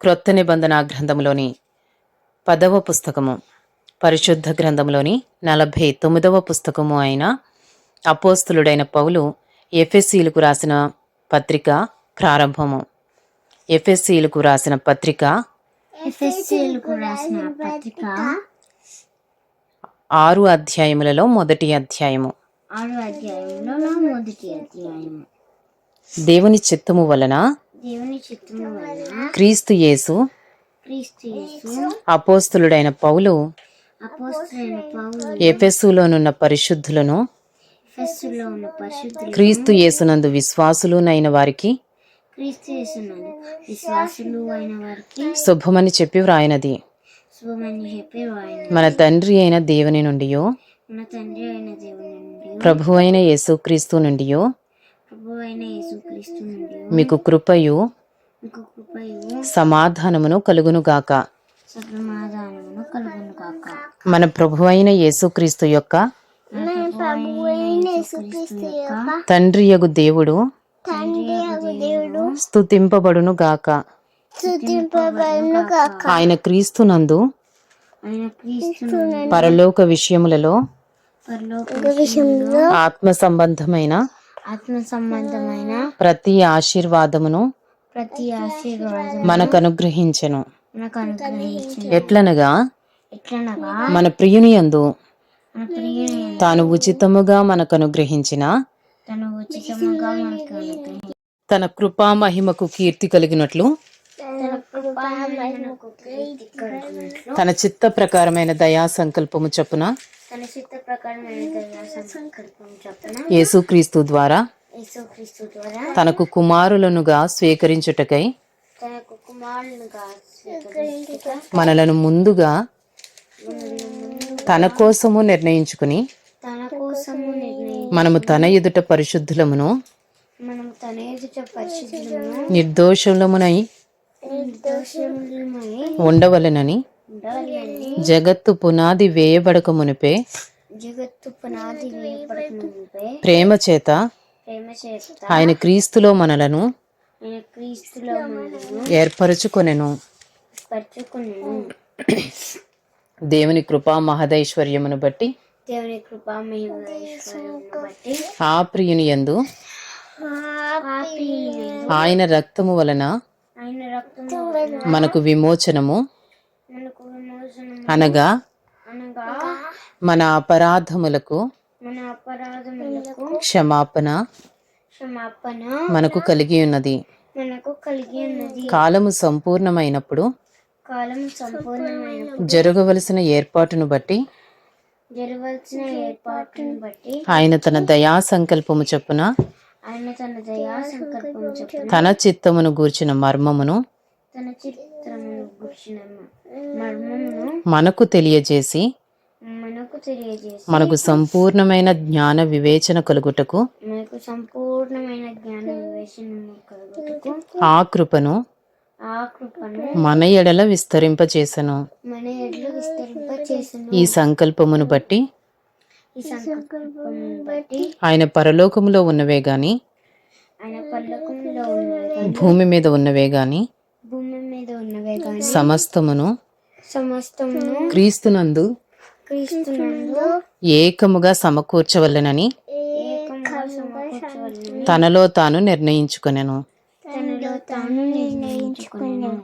క్రొత్త నిబంధన గ్రంథంలోని పదవ పుస్తకము పరిశుద్ధ గ్రంథంలోని నలభై తొమ్మిదవ పుస్తకము అయిన అపోస్తులుడైన పౌలు ఎఫ్ఎస్సీలకు రాసిన పత్రిక ప్రారంభము. ఎఫ్ఎస్సీలకు రాసిన పత్రిక ఎఫ్ఎస్సీలకు రాసిన పత్రిక ఆరు అధ్యాయములలో మొదటి అధ్యాయము. దేవుని చిత్తము వలన క్రీస్తు యేసు అపోస్తులుడైన పౌలు ఎఫెస్సులోనున్న పరిశుద్ధులను క్రీస్తు యేసునందు విశ్వాసులునైన వారికి శుభమని చెప్పి వ్రాయనది మన తండ్రి అయిన దేవుని నుండి మన తండ్రి అయిన దేవుని నుండి ప్రభు అయిన యేసుక్రీస్తు నుండి ప్రభు అయిన యేసుక్రీస్తు నుండి మీకు కృపయు సమాధానమును కలుగునుగాక మన ప్రభు అయిన యేసుక్రీస్తు యొక్క తండ్రి యగు దేవుడు స్తుతింపబడును గాక. ఆయన క్రీస్తునందు క్రీస్తు పరలోక విషయములలో పరలోక విషయంలో ఆత్మ సంబంధమైన ఆత్మ సంబంధమైన ప్రతి ఆశీర్వాదమును ప్రతి ఆశీర్వాదం మనకు అనుగ్రహించెను. మనకు అనుగ్రహించిన ఎట్లనగా? ఎట్లనగా? మన ప్రియుని యందు తాను ఉచితముగా మనకు అనుగ్రహించిన తను ఉచితముగా మనకు అనుగ్రహించిన తన కృపా మహిమకు కీర్తి కలిగినట్లు తన కృపామహిమకు కీర్తి కలుగునట్లు తన చిత్త ప్రకారమైన దయా సంకల్పము చొప్పున యేసుక్రీస్తు ద్వారా తనకు కుమారులనుగా స్వీకరించుటకై మనలను ముందుగా తన కోసము నిర్ణయించుకుని మనము తన ఎదుట పరిశుద్ధులమును నిర్దోషములమునై నిర్దోషములమై ఉండవలెనని జగత్తు పునాది వేయబడక మునిపే జగత్తు పునాది ప్రేమ చేత ఆయన క్రీస్తులో మనలను ఏర్పరచుకొనెను. దేవుని కృపా మహదైశ్వర్యమును బట్టి దేవుని కృపా మహిమేశ్వరమును బట్టి ఆ ప్రియుని వలన ఆయన రక్తము వలన మనకు విమోచనము అనగా మన అపరాధములకు క్షమాపణ మనకు కలిగి ఉన్నది. కాలము సంపూర్ణమైనప్పుడు కాలం సంపూర్ణమైన జరగవలసిన ఏర్పాటును బట్టి జరగవలసిన ఏర్పాటును బట్టి ఆయన తన దయా సంకల్పము చొప్పున ఆయన తన దయా సంకల్పం చొప్పున తన చిత్తమును గూర్చిన మర్మమును తన చిత్రమును గుర్చిన మర్మమును మనకు తెలియజేసి మనకు తెలియజేసి మనకు సంపూర్ణమైన జ్ఞాన వివేచన కలుగుటకు మనకు సంపూర్ణమైన జ్ఞాన వివేచనము కలుగుటకు ఆ కృపను ఆ కృపను మన ఎడల విస్తరింపచేసెను. మన ఎడ్లు ఈ సంకల్పమును బట్టి ఆయన పరలోకములో ఉన్నవే గాని భూమి మీద ఉన్నవే గాని భూమి మీద ఉన్నవే కానీ సమస్తమును సమస్తమును క్రీస్తునందు క్రీస్తునందు ఏకముగా సమకూర్చవలెనని తనలో తాను నిర్ణయించుకొనెను. తనలో తాను నిర్ణయించుకున్నాను